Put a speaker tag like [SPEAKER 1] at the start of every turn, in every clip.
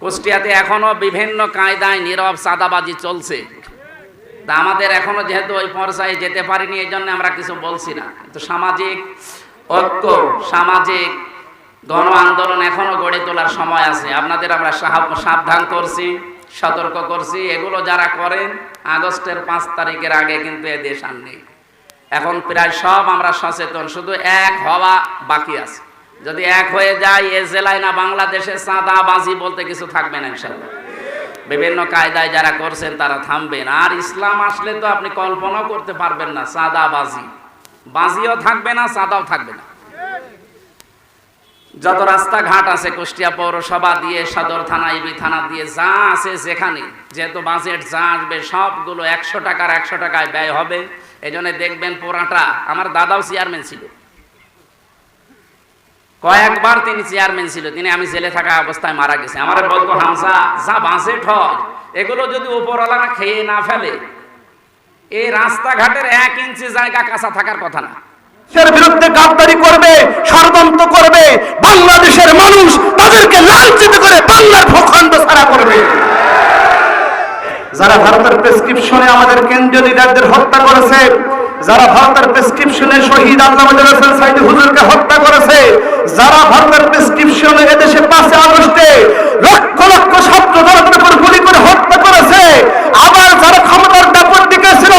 [SPEAKER 1] কুষ্টিয়াতে এখনও বিভিন্ন কায়দায় নীরব সাদাবাজি চলছে। তা আমাদের এখনও যেহেতু ওই পর্যায়ে যেতে পারিনি, এই জন্য আমরা কিছু বলছি না। কিন্তু সামাজিক ঐক্য, সামাজিক গণ আন্দোলন এখনও গড়ে তোলার সময় আছে। আপনাদের আমরা সাবধান করছি, সতর্ক করছি। এগুলো যারা করেন, আগস্টের পাঁচ তারিখের আগে কিন্তু এ দেশ আর নেই। এখন প্রায় সব আমরা সচেতন, শুধু এক হওয়া বাকি আছে। যদি এক হয়ে যায়, এ জেলায় না, বাংলাদেশে চাঁদা বাজি বলতে কিছু থাকবে না ইনশাল্লাহ বিভিন্ন কায়দায় যারা করছেন, তারা থামবেন। আর ইসলাম আসলে তো আপনি কল্পনাও করতে পারবেন না চাঁদা বাজি বাজিও থাকবে না, চাঁদাও থাকবে না। যত রাস্তাঘাট আছে, কুষ্টিয়া পৌরসভা দিয়ে, সদর থানা, ইবি থানা দিয়ে, যা আছে যেখানে, যেহেতু বাজেট যা আসবে, সবগুলো একশো টাকার একশো টাকায় ব্যয় হবে। এই দেখবেন পোড়াটা আমার দাদাও চেয়ারম্যান ছিল। কয়েকবার তিনি চেয়ারম্যান ছিল, তিনি আমি জেলে থাকা অবস্থায় মারা গেছে। আমার বলতো হামসা যা বাজেট হয় এগুলো যদি উপরওয়ালারা খেয়ে না ফেলে, এই রাস্তাঘাটের এক ইঞ্চি জায়গা কাঁচা থাকার কথা না।
[SPEAKER 2] এর বিরুদ্ধে গাদ্দারি করবে, ষড়যন্ত্র করবে, বাংলাদেশের মানুষ তাদেরকে লাঞ্ছিত করে বাংলার ভূখণ্ড ছাড়া করবে। যারা ভারতের প্রেসক্রিপশনে আমাদের কেন্দ্রীয় লিডারদের হত্যা করেছে যারা ভারতের প্রেসক্রিপশনে শহীদ আল্লাহ সাইদি হুজুরকে হত্যা করেছে, যারা ভারতের প্রেসক্রিপশনে এদেশে পাঁচে আগস্টে লক্ষ লক্ষ ছাত্র জনতার উপর গুলি করে হত্যা করেছে, আবার যারা ক্ষমতার দাপট দিকেছিল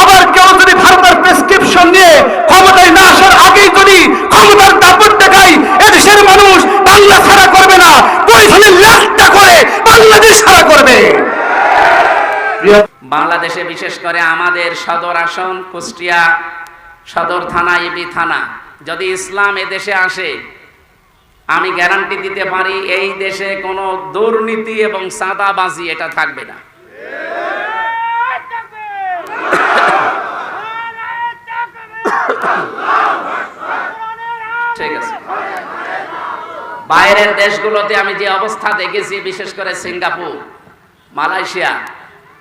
[SPEAKER 2] আবার কেউ যদি ভারতের প্রেসক্রিপশন নিয়ে ক্ষমতায় না আসার আগেই যদি ক্ষমতার দাপট দেখায়, এদেশের মানুষ বাংলা ছাড়া করবে না কৈশলে লাখটা করে বাংলাদেশ ছাড়া করবে।
[SPEAKER 1] বাংলাদেশে বিশেষ করে আমাদের সদর আসন কুষ্টিয়া সদর থানা, ইবি থানা। যদি ইসলাম এদেশে আসে, আমি গ্যারান্টি দিতে পারি এই দেশে কোনো দুর্নীতি এবং সাদাবাজি এটা থাকবে না। ঠিক আছে। বাইরের দেশগুলোতে আমি যে অবস্থা দেখেছি, বিশেষ করে সিঙ্গাপুর, মালয়েশিয়া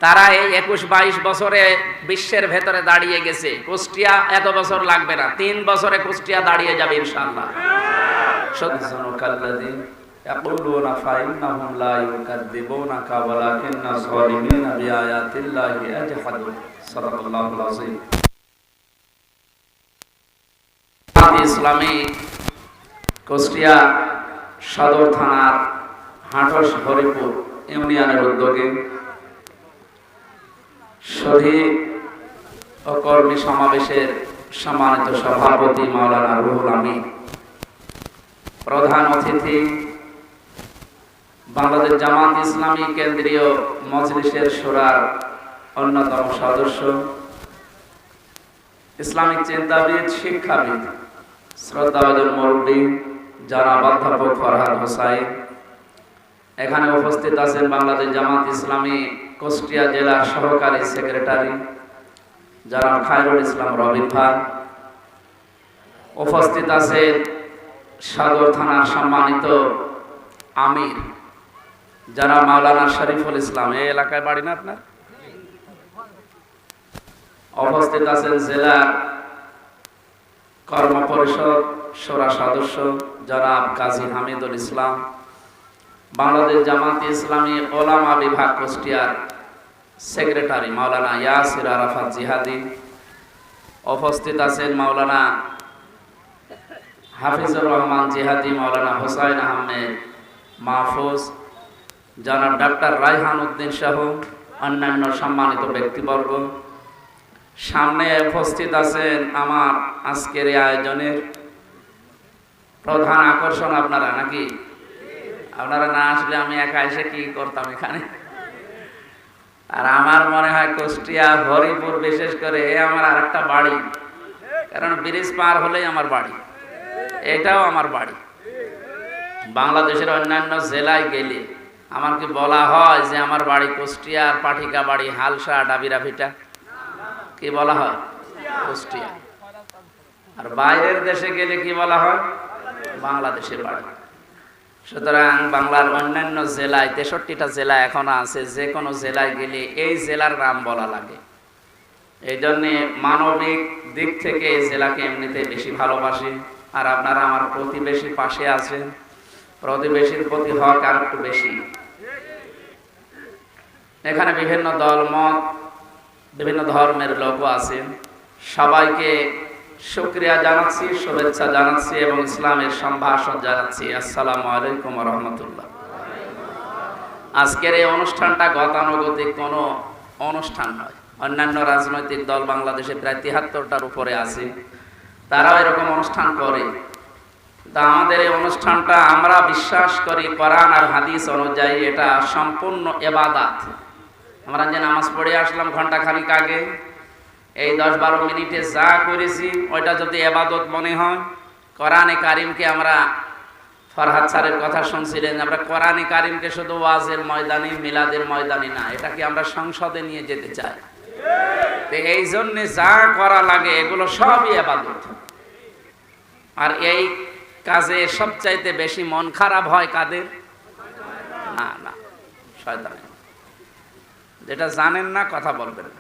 [SPEAKER 1] তারা এই একুশ বাইশ বছরে বিশ্বের ভেতরে দাঁড়িয়ে গেছে কুষ্টিয়া এত বছর লাগবে না তিন বছরে কুষ্টিয়া দাঁড়িয়ে যাবে ইনশাআল্লাহ
[SPEAKER 3] يحزنك الذي يقولون فإنهم لا يكذبونك ولكن الظالمين بآيات الله يجحدون صدق الله العظيم
[SPEAKER 1] জামাত ইসলামী কুষ্টিয়া সদর থানার হাটস হরিপুর ইউনিয়নের উদ্যোগে শহীদ ও কর্মী সমাবেশের সম্মানিত সভাপতি মাওলানা রুহুল আমিন, প্রধান অতিথি, বাংলাদেশ জামাত ইসলামী কেন্দ্রীয় মজলিসের সুরার অন্যতম সদস্য, ইসলামিক চিন্তাবিদ, শিক্ষাবিদ শ্রদ্ধাবাদুল মুরব্বী, জনাব অধ্যাপক ফরহাদ হোসাইন। এখানে উপস্থিত আছেন বাংলাদেশ জামাত ইসলামী কুষ্টিয়া জেলার সহকারী সেক্রেটারি জনাব খায়রুল ইসলাম রবিন ভাই উপস্থিত আছেন সদর থানার সম্মানিত আমির যারা মাওলানা শরীফুল ইসলাম। এই এলাকায় বাড়ি না আপনার? উপস্থিত আছেন জেলার কর্ম পরিষদ সোরা সদস্য জনাব কাজী হামিদুল ইসলাম। বাংলাদেশ জামাত ইসলামী ওলামা বিভাগ কুষ্টিয়ার সেক্রেটারি মাওলানা ইয়াসির আরাফাত জিহাদি উপস্থিত আছেন মাওলানা হাফিজুর রহমান জিহাদি, মাওলানা হোসাইন আহমেদ মাহফুজ, জনাব ডাক্তার রায়হান উদ্দিন সহ অন্যান্য সম্মানিত ব্যক্তিবর্গ। সামনে উপস্থিত আছেন আমার আজকের এই আয়োজনের প্রধান আকর্ষণ আপনারা, নাকি? আপনারা না আসলে আমি একা এসে কি করতাম এখানে? আর আমার মনে হয় কুষ্টিয়া, হরিপুর বিশেষ করে এ আমার আরেকটা বাড়ি। কারণ ব্রিজ পার হলেই আমার বাড়ি। এটাও আমার বাড়ি। বাংলাদেশের অন্যান্য জেলায় গেলে আমার কি বলা হয় যে আমার বাড়ি কুষ্টিয়ার পাঠিকা বাড়ি হালসা ডাবিরা ভিটা কি বলা হয়? কুষ্টিয়া। আর বাইরের দেশে গেলে কি বলা হয়? বাংলাদেশের বাড়ি। সুতরাং বাংলার অন্যান্য জেলায় তেষট্টিটা জেলা এখনও আছে, যে কোনো জেলায় গেলে এই জেলার নাম বলা লাগে। এই জন্যে মানবিক দিক থেকে এই জেলাকে এমনিতে বেশি ভালোবাসি। আর আপনারা আমার প্রতিবেশী পাশে আছেন, প্রতিবেশীর প্রতি হক আর একটু বেশি। এখানে বিভিন্ন দল, মত, বিভিন্ন ধর্মের লোকও আছেন। সবাইকে শুক্রিয়া জানাচ্ছি, শুভেচ্ছা জানাচ্ছি এবং ইসলামের সম্ভাষণ জানাচ্ছি। আসসালামু আলাইকুম রহমতুল্লাহ। আজকের এই অনুষ্ঠানটা গতানুগতিক কোনো অনুষ্ঠান নয়। অন্যান্য রাজনৈতিক দল বাংলাদেশে প্রায় তিহাত্তরটার উপরে আছে। তারাও এরকম অনুষ্ঠান করে। তা আমাদের এই অনুষ্ঠানটা আমরা বিশ্বাস করি কোরআন আর হাদিস অনুযায়ী এটা সম্পূর্ণ এবাদাত। আমরা যে নামাজ পড়ে আসলাম ঘণ্টা খানিক আগে এই দশ বারো মিনিটে যা করেছি, ওইটা যদি এবাদত মনে হয়, কোরআনে কারিমকে আমরা ফরহাদ স্যারের কথা শুনছিলেন, আমরা কোরআনে কারিমকে শুধু ওয়াজের ময়দানে, মিলাদের ময়দানে না, এটাকে আমরা সংসদে নিয়ে যেতে চাই। এই জন্যে যা করা লাগে, এগুলো সবই এবাদত। আর এই কাজে সবচাইতে বেশি মন খারাপ হয় কাদের? না না যেটা জানেন না, কথা বলবেন না।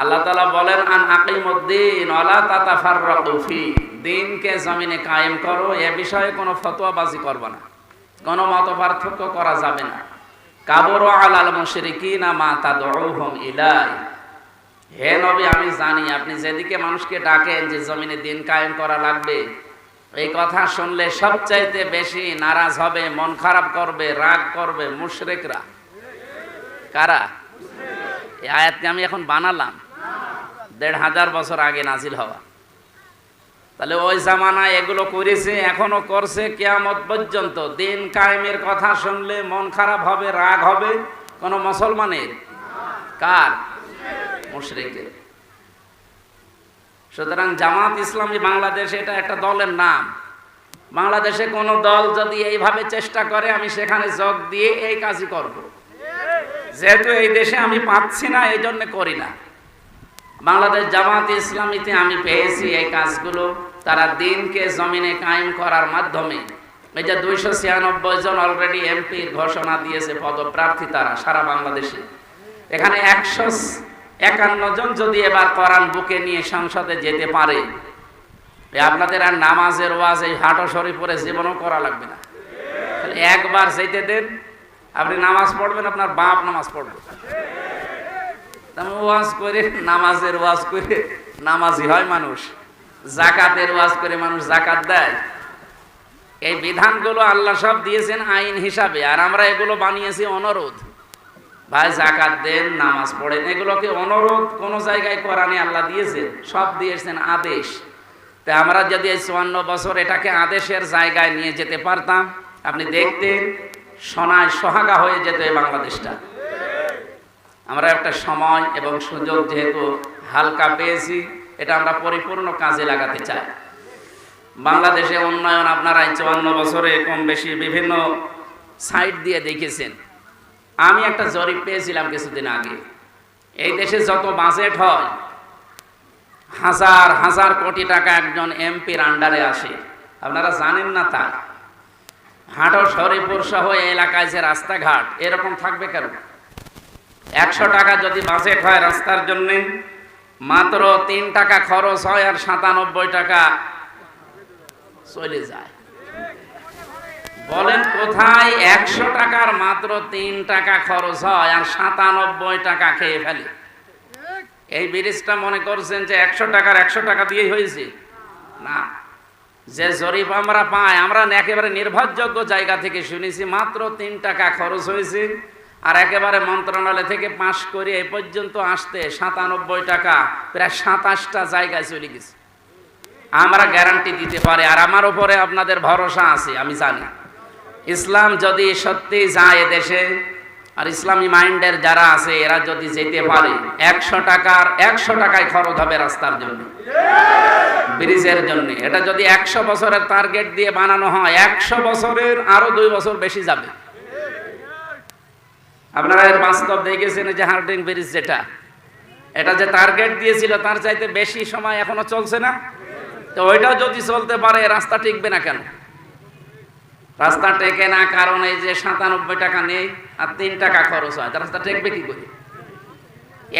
[SPEAKER 1] আল্লাহ তালা বলেন, আন আকিমুদ্দিন, ওয়ালা তাতাফাররাকু ফি। দিনকে জমিনে কায়েম করো, এ বিষয়ে কোনো ফতোয়াবাজি করবে না। কোনো মত পার্থক্য করা যাবে না। কাবর আলাল মুশরিকিনা মা তাদউহুম ইলাই। হে নবী, আমি জানি আপনি যেদিকে মানুষকে ডাকেন যে জমিনে দিন কায়েম করা লাগবে, এই কথা শুনলে সবচাইতে বেশি নারাজ হবে, মন খারাপ করবে, রাগ করবে মুশরেকরা। কারা? এই আয়াতকে আমি এখন বানালাম। দেড় হাজার বছর আগে নাজিল হওয়া। তাহলে ওই জামানায় এগুলো করেছে, এখনও করছে কেয়ামত পর্যন্ত। দিন কায়েমের কথা শুনলে মন খারাপ হবে, রাগ হবে। কোন মুসলমানের? কার? মুশরিকের। সুতরাং জামাত ইসলামী বাংলাদেশ এটা একটা দলের নাম। বাংলাদেশে কোনো দল যদি এইভাবে চেষ্টা করে, আমি সেখানে যোগ দিয়ে এই কাজই করব। যেহেতু এই দেশে আমি পাচ্ছি না এই জন্য করি না। বাংলাদেশ জামাত ইসলামীতে আমি পেয়েছি এই কাজগুলো। তারা দিনকে জমিনে কায়েম করার মাধ্যমে এই যে দুইশো ছিয়ানব্বই জন অলরেডি এমপির ঘোষণা দিয়েছে, পদপ্রার্থী তারা সারা বাংলাদেশে। এখানে একশো একান্ন জন যদি এবার করান বুকে নিয়ে সংসদে যেতে পারে আপনাদের আর নামাজের ওয়াজ এই হাটো শরীফরে জীবনও করা লাগবে না। একবার যেতে দেন, আপনি নামাজ পড়বেন, আপনার বাপ নামাজ পড়বে। তেমন ওয়াজ করে, নামাজের ওয়াজ করে। নামাজি হয় মানুষ। জাকাতের ওয়াজ করে মানুষ জাকাত দেয়। এই বিধানগুলো আল্লাহ সব দিয়েছেন আইন হিসাবে, আর আমরা এগুলো বানিয়েছি অনুরোধ। ভাই, জাকাত দেন, নামাজ পড়েন, এগুলোকে অনুরোধ কোন জায়গায় কোরআনে আল্লাহ দিয়েছেন, সব দিয়েছেন আদেশ। তা আমরা যদি এই চুয়ান্ন বছর এটাকে আদেশের জায়গায় নিয়ে যেতে পারতাম, আপনি দেখতেন সোনায় সোহাগা হয়ে যেত এই বাংলাদেশটা। আমরা একটা সময় এবং সুযোগ যেহেতু হালকা পেয়েছি, এটা আমরা পরিপূর্ণ কাজে লাগাতে চাই। বাংলাদেশে উন্নয়ন আপনারা চুয়ান্ন বছরে কম বেশি বিভিন্ন সাইট দিয়ে দেখেছেন। আমি একটা জরিপ পেয়েছিলাম কিছুদিন আগে। এই দেশে যত বাজেট হয়, হাজার হাজার কোটি টাকা একজন এমপির আন্ডারে আসে। আপনারা জানেন না তা হাটো শরীপুর সহ এলাকায় যে রাস্তাঘাট, এরকম থাকবে কেন? একশো টাকা যদি বাজেট হয় রাস্তার জন্য, মাত্র তিন টাকা খরচ হয় আর সাতানব্বই টাকা চলে যায়। বলেন কোথায় একশো টাকার মাত্র তিন টাকা খরচ হয় আর সাতানব্বই টাকা খেয়ে ফেলে? এই ব্রিজটা মনে করছেন যে একশো টাকার একশো টাকা দিয়েই হয়েছে? না। যে জরিপ আমরা পাই, আমরা একেবারে নির্ভরযোগ্য জায়গা থেকে শুনেছি, মাত্র তিন টাকা খরচ হয়েছে। আর একেবারে মন্ত্রণালয় থেকে পাশ করে এ পর্যন্ত আসতে সাতানব্বই টাকা, প্রায় সাতাশটা জায়গায় চলে গেছে। আমরা গ্যারান্টি দিতে পারি, আর আমার উপরে আপনাদের ভরসা আছে, আমি জানি। ইসলাম যদি সত্যি যায় দেশে, আর ইসলামী মাইন্ডের যারা আছে, এরা যদি যেতে পারে, একশো টাকার, একশো টাকায় খরচ হবে রাস্তার জন্য। ব্রিজের জন্য। এটা যদি একশো বছরের টার্গেট দিয়ে বানানো হয়, একশো বছরের আরও দুই বছর বেশি যাবে। আপনারা এর বাস্তব দেখেছেন যে হার্ডিং ব্রিজ যেটা। এটা যে টার্গেট দিয়েছিল, তার চাইতে বেশি সময় এখনও চলছে না। তো ওইটাও যদি চলতে পারে, রাস্তা টিকবে না কেন? রাস্তা টেকে না, কারণ এই যে সাতানব্বই টাকা নেই আর তিন টাকা খরচ হয় রাস্তা টেকবে কি করে?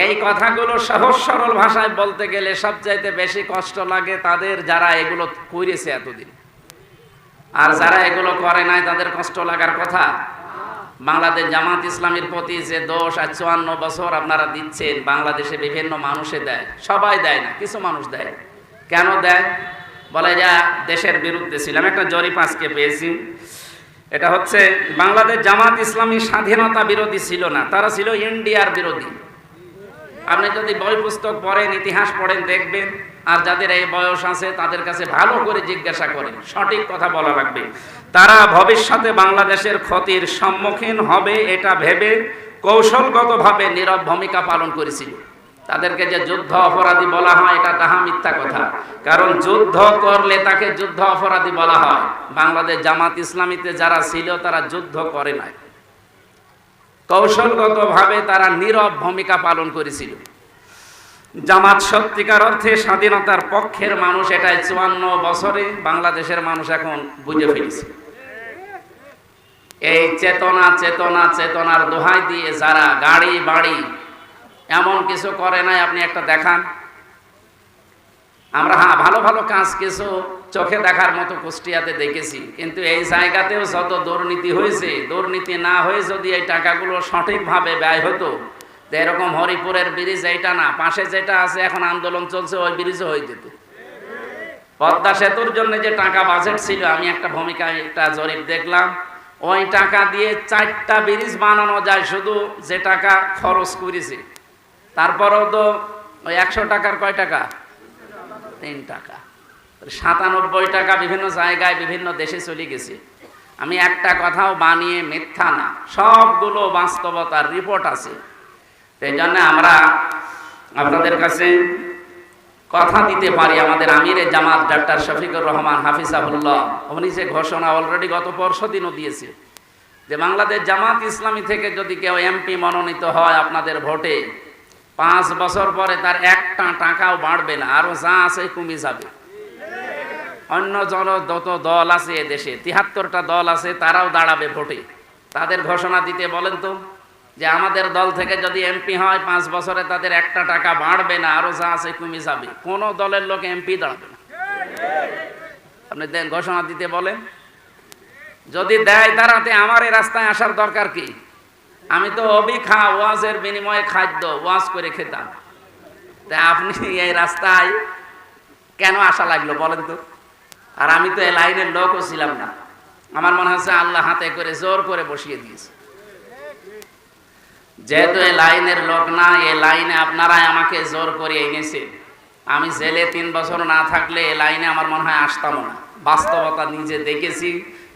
[SPEAKER 1] এই কথাগুলো সহজ সরল ভাষায় বলতে গেলে সবচাইতে বেশি কষ্ট লাগে তাদের যারা এগুলো করেছে এতদিন। আর যারা এগুলো করে নাই, তাদের কষ্ট লাগার কথা বাংলাদেশ জামাত ইসলামের প্রতি যে দশ আর চুয়ান্ন বছর আপনারা দিচ্ছেন, বাংলাদেশে বিভিন্ন মানুষে দেয়। সবাই দেয় না, কিছু মানুষ দেয় কেন দেয়? বলে, যা, দেশের বিরুদ্ধে ছিলাম। একটা জরিপ আজকে পেয়েছি। এটা হচ্ছে, বাংলাদেশ জামাত ইসলামী স্বাধীনতা বিরোধী ছিল না, তারা ছিল ইন্ডিয়ার বিরোধী। আপনি যদি বই পুস্তক পড়েন, ইতিহাস পড়েন, দেখবেন, আর যাদের এই বয়স আছে, তাদের কাছে ভালো করে জিজ্ঞাসা করেন, সঠিক কথা বলা লাগবে। তারা ভবিষ্যতে বাংলাদেশের ক্ষতির সম্মুখীন হবে, এটা ভেবে কৌশলগতভাবে নীরব ভূমিকা পালন করেছিল। তাদেরকে যে যুদ্ধ অপরাধী বলা হয়, এটা তাহা মিথ্যা কথা। কারণ যুদ্ধ করলে তাকে যুদ্ধ অপরাধী বলা হয়। বাংলাদেশ জামাত ইসলামীতে যারা ছিল, তারা যুদ্ধ করে নাই। কৌশলগতভাবে তারা নীরব ভূমিকা পালন করেছিল। জামাত সত্যিকার অর্থে স্বাধীনতার পক্ষের মানুষ এটাই চুয়ান্ন বছরে বাংলাদেশের মানুষ এখন বুঝে ফেলেছে। এই চেতনা চেতনা, চেতনার দোহাই দিয়ে যারা গাড়ি, বাড়ি এমন কিছু করে নাই, আপনি একটা দেখান। আমরা হ্যাঁ ভালো ভালো কাজ কিছু চোখে দেখার মতো কুষ্টিয়াতে দেখেছি। কিন্তু এই জায়গাতেও যত দুর্নীতি হয়েছে, দুর্নীতি না হয়ে যদি এই টাকাগুলো সঠিকভাবে ব্যয় হতো এরকম হরিপুরের ব্রিজ এইটা না, পাশে যেটা আছে, এখন আন্দোলন চলছে, ওই ব্রিজও হয়ে যেত। পদ্মা সেতুর জন্য যে টাকা বাজেট ছিল, আমি একটা ভূমিকা, একটা জরিপ দেখলাম। ওই টাকা দিয়ে চারটা ব্রিজ বানানো যায় শুধু যে টাকা খরচ করেছে। তারপরেও তো ওই একশো টাকার কয় টাকা? তিন টাকা। সাতানব্বই টাকা বিভিন্ন জায়গায় বিভিন্ন দেশে চলে গেছে। আমি একটা কথাও বানিয়ে মিথ্যা না। সবগুলো বাস্তবতার রিপোর্ট আছে। সেই জন্য আমরা আপনাদের কাছে কথা দিতে পারি। আমাদের আমিরে জামাত ডাক্তার শফিকুর রহমান হাফিজাহুল্লাহ, উনি যে ঘোষণা অলরেডি গত পরশু দিনও দিয়েছে যে বাংলাদেশ জামাত ইসলামী থেকে যদি কেউ এমপি মনোনীত হয় আপনাদের ভোটে, পাঁচ বছর পরে তার একটা টাকাও বাড়বে না। আরও যা আছে কমে যাবে। অন্য জন যত দল আছে এ দেশে, তিহাত্তরটা দল আছে, তারাও দাঁড়াবে ভোটে। তাদের ঘোষণা দিতে বলেন তো, যে আমাদের দল থেকে যদি এমপি হয়, পাঁচ বছরে তাদের একটা টাকা বাড়বে না, আরও যা আছে কমে যাবে। কোন দলের লোক এমপি দাঁড়াবে না। আপনি দেন ঘোষণা দিতে বলেন। যদি দেয় তারাতে আমার এই রাস্তায় আসার দরকার কি? আমি তো অবি খা ওয়াজের বিনিময়ে খাদ্য ওয়াজ করে খেতাম। তা আপনি এই রাস্তায় কেন আসা লাগল বলেন তো? আর আমি তো এই লাইনের লোকও ছিলাম না। আমার মনে হচ্ছে আল্লাহ হাতে করে জোর করে বসিয়ে দিয়েছে। যেহেতু এই লাইনের লোক না এই লাইনে আপনারাই আমাকে জোর করে এনেছে। আমি জেলে তিন বছর না থাকলে এই লাইনে আমার মনে হয় আসতাম না। বাস্তবতা নিজে দেখেছি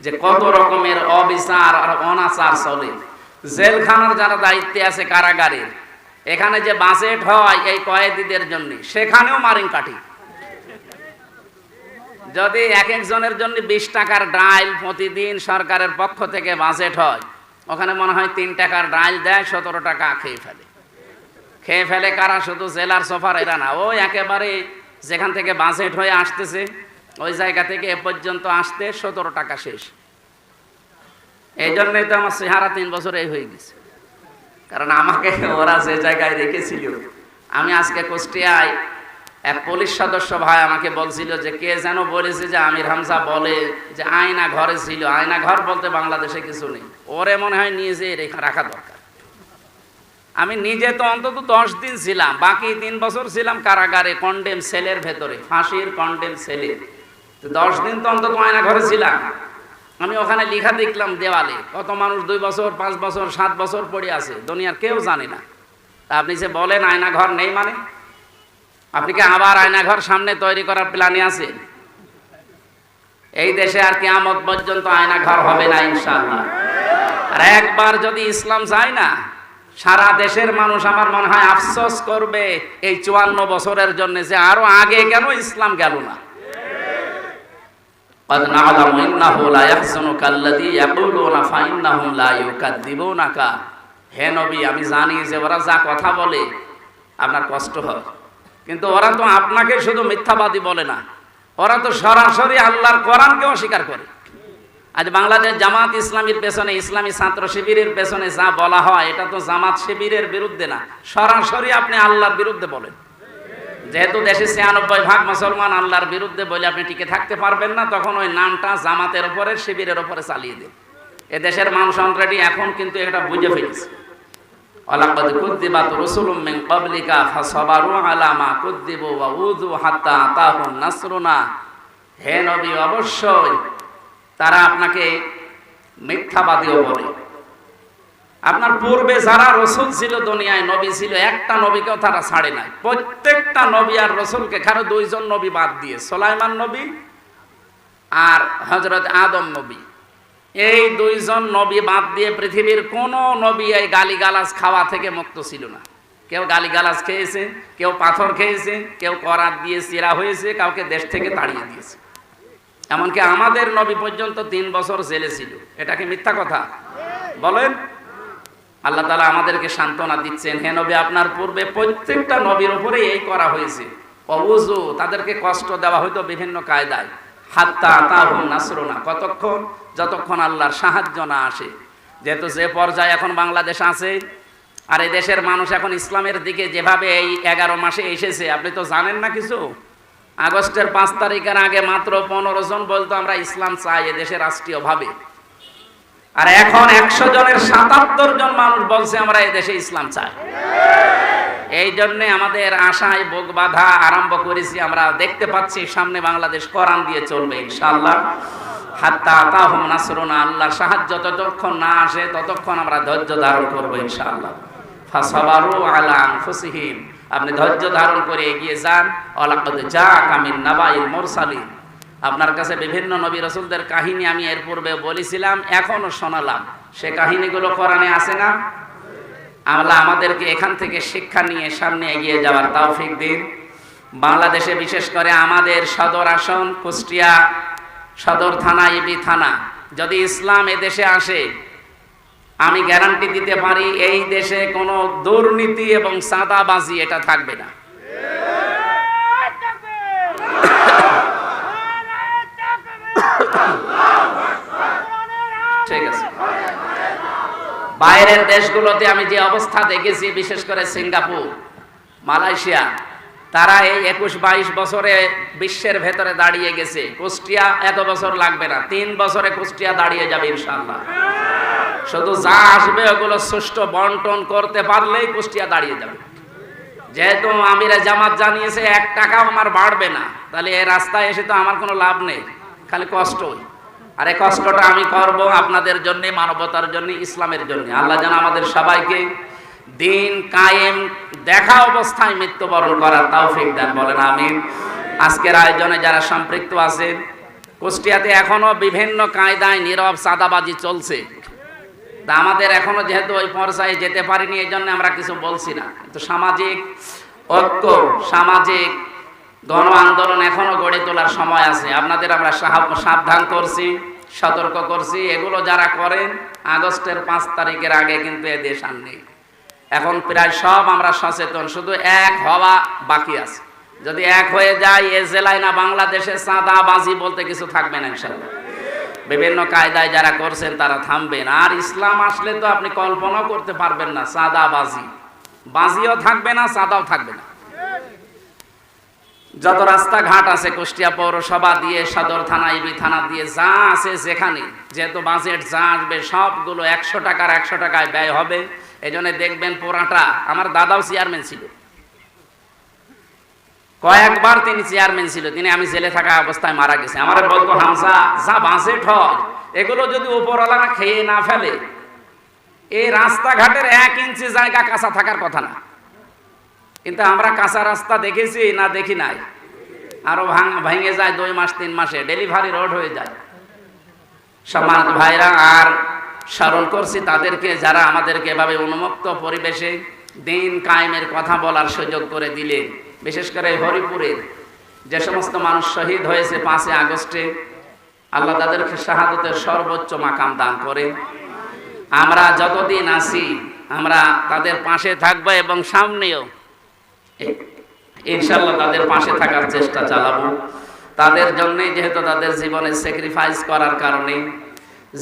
[SPEAKER 1] যে কত রকমের অবিচার আর অনাচার চলে। জেলখানার যারা দায়িত্বে আছে কারাগারের এখানে যে বাজেট হয় এই কয়েদিদের জন্য, সেখানেও মারিং কাটি যদি এক একজনের জন্য বিশ টাকার ডাইল প্রতিদিন সরকারের পক্ষ থেকে বাজেট হয়, ওখানে মনে হয় তিন টাকার ডাইল দেয়, সতেরো টাকা খেয়ে ফেলে। খেয়ে ফেলে কারা? শুধু জেলার সফার এরা না। ওই একেবারে যেখান থেকে বাজেট হয়ে আসতেছে, ওই জায়গা থেকে এ পর্যন্ত আসতে সতেরো টাকা শেষ। এই জন্যই তো আমার চেহারা তিন বছর হয়ে গেছে। কারণ আমাকে ওরা যে জায়গায় রেখেছিল, আমি আজকে কুষ্টিয়ায় এক পুলিশ সদস্য ভাই আমাকে বলছিল যে, কে যেন বলেছে যে আমির হামজা বলে যে আয়না ঘরে ছিল। আয়না ঘর বলতে বাংলাদেশে কিছু নেই। ওরে মনে হয় যেয়ে রেখা রাখা দরকার। আমি নিজে তো অন্তত দশ দিন ছিলাম, বাকি তিন বছর ছিলাম কারাগারে কন্ডেম সেলের ভেতরে, ফাঁসির কন্ডেম সেলে দশ দিন তো অন্তত আয়না ঘরে ছিলাম। আমি ওখানে লিখা দেখলাম দেওয়ালে, কত মানুষ দুই বছর, পাঁচ বছর, সাত বছর পড়ে আছে, দুনিয়ার কেউ জানে না। আপনি যে বলেন আয়না ঘর নেই মানে? আপনি কি আবার আয়নাঘর সামনে তৈরি করার প্ল্যানে আছে এই দেশে আর কি কিয়ামত পর্যন্ত আয়নাঘর হবে না, ইনশাআল্লাহ। আর একবার যদি ইসলাম যায় না, সারা দেশের মানুষ আমার মনে হয় আফসোস করবে, এই চুয়ান্ন বছরের জন্য যে আরও আগে কেন ইসলাম গেল না। হে নবী, আমি জানি যে ওরা যা কথা বলে, আপনার কষ্ট হয়। কিন্তু ওরা তো আপনাকে শুধু মিথ্যাবাদী বলে না। ওরা তো সরাসরি আল্লাহর কোরআনকে অস্বীকার করে। আজ বাংলাদেশ জামাত ইসলামীর পেছনে, ইসলামী ছাত্র শিবিরের পেছনে যা বলা হয়, এটা তো জামাত শিবিরের বিরুদ্ধে না। সরাসরি আপনি আল্লাহর বিরুদ্ধে বলেন। যেহেতু দেশে ছিয়ানব্বই ভাগ মুসলমান আল্লাহর বিরুদ্ধে বলে আপনি টিকে থাকতে পারবেন না, তখন ওই নামটা জামাতের উপরে, শিবিরের উপরে চালিয়ে দিন। এ দেশের মানুষ এখন কিন্তু এটা বুঝে ফেলেছে। ওয়ালাকাদ কুযযিবাত রুসুলুম মিন ক্বাবলিকা ফাসাবারু আলা মা কুযযিবু ওয়া উযু হাত্তা আতাহুম নাসরুনা। হে নবী, অবশ্যই তারা আপনাকে মিথ্যাবাদীও বলে। আপনার পূর্বে যারা রসুল ছিল দুনিয়ায়, নবী ছিল, একটা নবীকেও তারা ছাড়ে নাই। প্রত্যেকটা নবী আর রসুলকে কারও দুইজন নবী বাদ দিয়ে, সোলাইমান নবী আর হজরত আদম নবী। এই দুইজন নবী বাদ দিয়ে পৃথিবীর কোন নবী এই গালিগালাজ খাওয়া থেকে মুক্ত ছিল না। কেউ গালিগালাজ খেয়েছে, কেউ পাথর খেয়েছে, কেউ করাত দিয়ে চিরা হয়েছে, কাউকে দেশ থেকে তাড়িয়ে দিয়েছে। এমনকি আমাদের নবী পর্যন্ত তিন বছর জেলে ছিল। এটা কি মিথ্যা কথা? বলেন। আল্লাহ তালা আমাদেরকে সান্ত্বনা দিচ্ছেন, হে নবী, আপনার পূর্বে প্রত্যেকটা নবীর উপরে এই করা হয়েছে। অবুজু, তাদেরকে কষ্ট দেওয়া হয়তো বিভিন্ন কায়দায়। কতক্ষণ? যতক্ষণ আল্লাহর সাহায্য না আসে। যেহেতু যে পর্যায়ে এখন বাংলাদেশ আছে, আর এই দেশের মানুষ এখন ইসলামের দিকে যেভাবে এই এগারো মাসে এসেছে, আপনি তো জানেন না কিছু? আগস্টের পাঁচ তারিখের আগে মাত্র পনেরো জন বলতো, আমরা ইসলাম চাই এ দেশে রাষ্ট্রীয়ভাবে। আর এখন একশো জনের সাতাত্তর জন মানুষ বলছে, আমরা এই দেশে ইসলাম চাই। এই জন্যে আমাদের আশায় বুক বাধা আরম্ভ করেছি। আমরা দেখতে পাচ্ছি সামনে বাংলাদেশ কোরআন দিয়ে চলবে নাসরুনা, আল্লাহর সাহায্য যতক্ষণ না আসে, ততক্ষণ আমরা ধৈর্য ধারণ করব আপনি ধৈর্য ধারণ করে এগিয়ে যান। আপনার কাছে বিভিন্ন নবী রসুলদের কাহিনী আমি এর পূর্বে বলেছিলাম, এখনও শোনালাম। সে কাহিনীগুলো কোরআনে আছে না? আমরা আমাদেরকে এখান থেকে শিক্ষা নিয়ে সামনে এগিয়ে যাওয়ার তৌফিক দিন। বাংলাদেশে বিশেষ করে আমাদের সদর আসন কুষ্টিয়া সদর থানা ইবি থানা। যদি ইসলাম এ দেশে আসে আমি গ্যারান্টি দিতে পারি এই দেশে কোনো দুর্নীতি এবং সাদাবাজি এটা থাকবে না। ঠিক আছে। বাইরের দেশগুলোতে আমি যে অবস্থা দেখেছি, বিশেষ করে সিঙ্গাপুর, মালয়েশিয়া, তারা এই একুশ বাইশ বছরে বিশ্বের ভেতরে দাঁড়িয়ে গেছে। কুষ্টিয়া এত বছর লাগবে না, তিন বছরে কুষ্টিয়া দাঁড়িয়ে যাবে ইনশাল্লাহ শুধু যা আসবে ওগুলো সুষ্ঠু বন্টন করতে পারলেই কুষ্টিয়া দাঁড়িয়ে যাবে। যেহেতু আমিরা জামাত জানিয়েছে, এক টাকাও আমার বাড়বে না, তাহলে এই রাস্তায় এসে তো আমার কোনো লাভ নেই, খালি কষ্টই আর কষ্টটা আমি করব আপনাদের জন্য, মানবতার জন্য, ইসলামের জন্য। আল্লাহ যেন আমাদের সবাইকে দিন কায়েম, দেখা অবস্থায় মৃত্যুবরণ করার তৌফিক দেন, বলেন আমিন। আজকের আয়োজনে যারা সম্পৃক্ত আছেন, কুষ্টিয়াতে এখনও বিভিন্ন কায়দায় নীরব সাদাবাজি চলছে। তা আমাদের এখনও যেহেতু ওই পর্যায়ে যেতে পারিনি এই জন্য আমরা কিছু বলছি না। কিন্তু সামাজিক ঐক্য, সামাজিক গণ আন্দোলন এখনও গড়ে তোলার সময় আছে। আপনাদের আমরা সাবধান করছি। সতর্ক করছি। এগুলো যারা করেন, আগস্টের পাঁচ তারিখের আগে কিন্তু এ দেশ আর নেই। এখন প্রায় সব আমরা সচেতন, শুধু এক হওয়া বাকি আছে। যদি এক হয়ে যায়, এ জেলায় না বাংলাদেশে চাঁদা বাজি বলতে কিছু থাকবে না ইনশাল্লাহ বিভিন্ন কায়দায় যারা করছেন, তারা থামবেন। আর ইসলাম আসলে তো আপনি কল্পনাও করতে পারবেন না চাঁদা বাজি বাজিও থাকবে না, চাঁদাও থাকবে না। যত রাস্তাঘাট আছে, কুষ্টিয়া পৌরসভা দিয়ে, সদর থানা, ইবি থানা দিয়ে, যা আছে যেখানে, যেহেতু বাজেট যা আসবে, সবগুলো একশো টাকার একশো টাকায় ব্যয় হবে। এই জন্য দেখবেন পোড়াটা আমার দাদাও চেয়ারম্যান ছিল। কয়েকবার তিনি চেয়ারম্যান ছিল, তিনি আমি জেলে থাকা অবস্থায় মারা গেছে। আমার বলতো হামসা যা বাজেট হয়, এগুলো যদি উপরওয়ালারা খেয়ে না ফেলে, এই রাস্তাঘাটের এক ইঞ্চি জায়গা কাঁচা থাকার কথা না। কিন্তু আমরা কাঁচা রাস্তা দেখেছি না দেখি নাই। আরও ভাঙ ভেঙে যায় দুই মাস, তিন মাসে। ডেলিভারি রোড হয়ে যায়। সম্মানিত ভাইরা, আর স্মরণ করছি তাদেরকে, যারা আমাদেরকে এভাবে উন্মুক্ত পরিবেশে দিন কায়েমের কথা বলার সুযোগ করে দিলেন। বিশেষ করে হরিপুরের যে সমস্ত মানুষ শহীদ হয়েছে পাঁচই আগস্টে, আল্লাহ তাদেরকে শাহাদতের সর্বোচ্চ মাকাম দান করে আমরা যতদিন আছি, আমরা তাদের পাশে থাকব এবং সামনেও ইনশাল্লাহ তাদের পাশে থাকার চেষ্টা চালাবো। তাদের জন্যে যেহেতু তাদের জীবনে স্যাক্রিফাইস করার কারণে,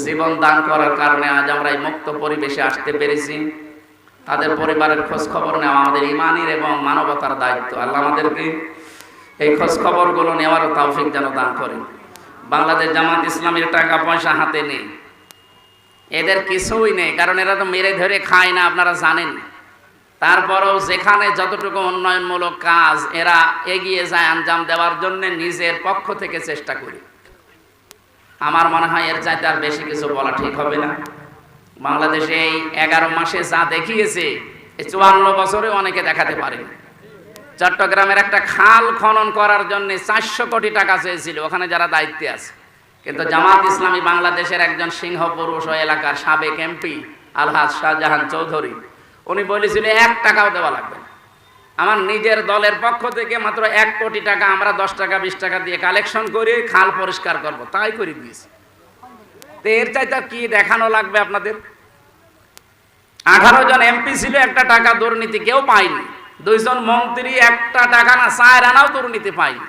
[SPEAKER 1] জীবন দান করার কারণে আজ আমরা এই মুক্ত পরিবেশে আসতে পেরেছি। তাদের পরিবারের খোঁজ খবর নেওয়া আমাদের ইমানের এবং মানবতার দায়িত্ব। আল্লাহ আমাদেরকে এই খোঁজ খবরগুলো নেওয়ারও তৌফিক যেন দান করেন। বাংলাদেশ জামাত ইসলামের টাকা পয়সা হাতে নেই। এদের কিছুই নেই, কারণ এরা তো মেরে ধরে খায় না, আপনারা জানেন তারপরেও যেখানে যতটুকু উন্নয়নমূলক কাজ, এরা এগিয়ে যায় আঞ্জাম দেওয়ার জন্য নিজের পক্ষ থেকে চেষ্টা করি। আমার মনে হয় এর চাইতে আর বেশি কিছু বলা ঠিক হবে না। বাংলাদেশে এই এগারো মাসে যা দেখিয়েছে এই চুয়ান্ন বছরে অনেকে দেখাতে পারেনি। চট্টগ্রামের একটা খাল খনন করার জন্য চারশো কোটি টাকা চেয়েছিল, ওখানে যারা দায়িত্বে আছে। কিন্তু জামাত ইসলামী বাংলাদেশের একজন সিংহ পুরুষ ও এলাকার সাবেক এমপি আলহাজ শাহজাহান চৌধুরী উনি বলেছিলেন এক টাকাও দেওয়া লাগবে না। আমার নিজের দলের পক্ষ থেকে মাত্র এক কোটি টাকা আমরা দশ টাকা, বিশ টাকা দিয়ে কালেকশন করে খাল পরিষ্কার করব। তাই করে দিয়েছি। তো এর চাইতে কি দেখানো লাগবে আপনাদের? আঠারো জন এমপি ছিল, একটা টাকা দুর্নীতি কেউ পায়নি। দুইজন মন্ত্রী, একটা টাকা না চার আনাও দুর্নীতি পায়নি।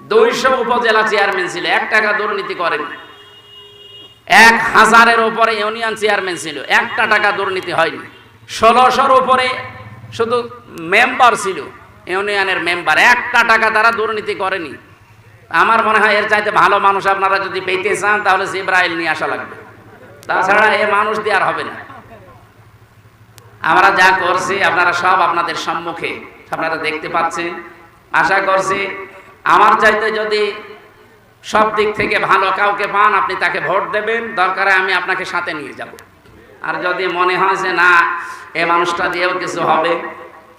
[SPEAKER 1] দুইশো উপজেলা চেয়ারম্যান ছিল, এক টাকা দুর্নীতি করেনি। এক হাজারের উপরে ইউনিয়ন চেয়ারম্যান ছিল, একটা টাকা দুর্নীতি হয়নি। ষোলোশোর উপরে শুধু মেম্বার ছিল, ইউনিয়নের মেম্বার। একটা টাকা তারা দুর্নীতি করেনি। আমার মনে হয় এর চাইতে ভালো মানুষ আপনারা যদি পেতে চান, তাহলে জিব্রাইল নিয়ে আসা লাগবে। তাছাড়া এ মানুষ দিয়ে আর হবে না। আমরা যা করছি, আপনারা সব আপনাদের সম্মুখে আপনারা দেখতে পাচ্ছেন। আশা করছি আমার চাইতে যদি সব দিক থেকে ভালো কাউকে পান, আপনি তাকে ভোট দেবেন। দরকারে আমি আপনাকে সাথে নিয়ে যাব। আর যদি মনে হয় যে না, এ মানুষটা দিয়েও কিছু হবে।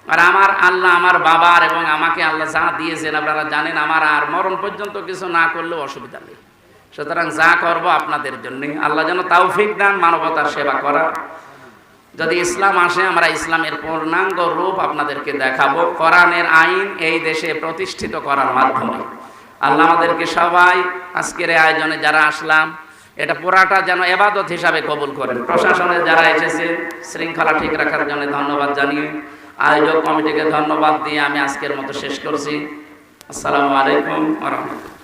[SPEAKER 1] আর আমার আল্লাহ আমার বাবার এবং আমাকে আল্লাহ যা দিয়েছেন, আপনারা জানেন আমার আর মরণ পর্যন্ত কিছু না করলেও অসুবিধা নেই। সুতরাং যা করব আপনাদের জন্য। আল্লাহ যেন তৌফিক দেন, মানবতার সেবা করা। যদি ইসলাম আসে, আমরা ইসলামের পূর্ণাঙ্গ রূপ আপনাদেরকে দেখাবো। কোরআনের আইন এই দেশে প্রতিষ্ঠিত করার মাধ্যমে। আল্লাহ আমাদেরকে সবাই আজকের আয়োজনে যারা আসলাম এটা পুরাটা যেন এবাদত হিসাবে কবুল করেন প্রশাসনে যারা এসেছে, শৃঙ্খলা ঠিক রাখার জন্য ধন্যবাদ জানিয়ে আয়োজক কমিটিকে ধন্যবাদ দিয়ে আমি আজকের মতো শেষ করছি। আসসালামু আলাইকুম রহমতুল্লাহ।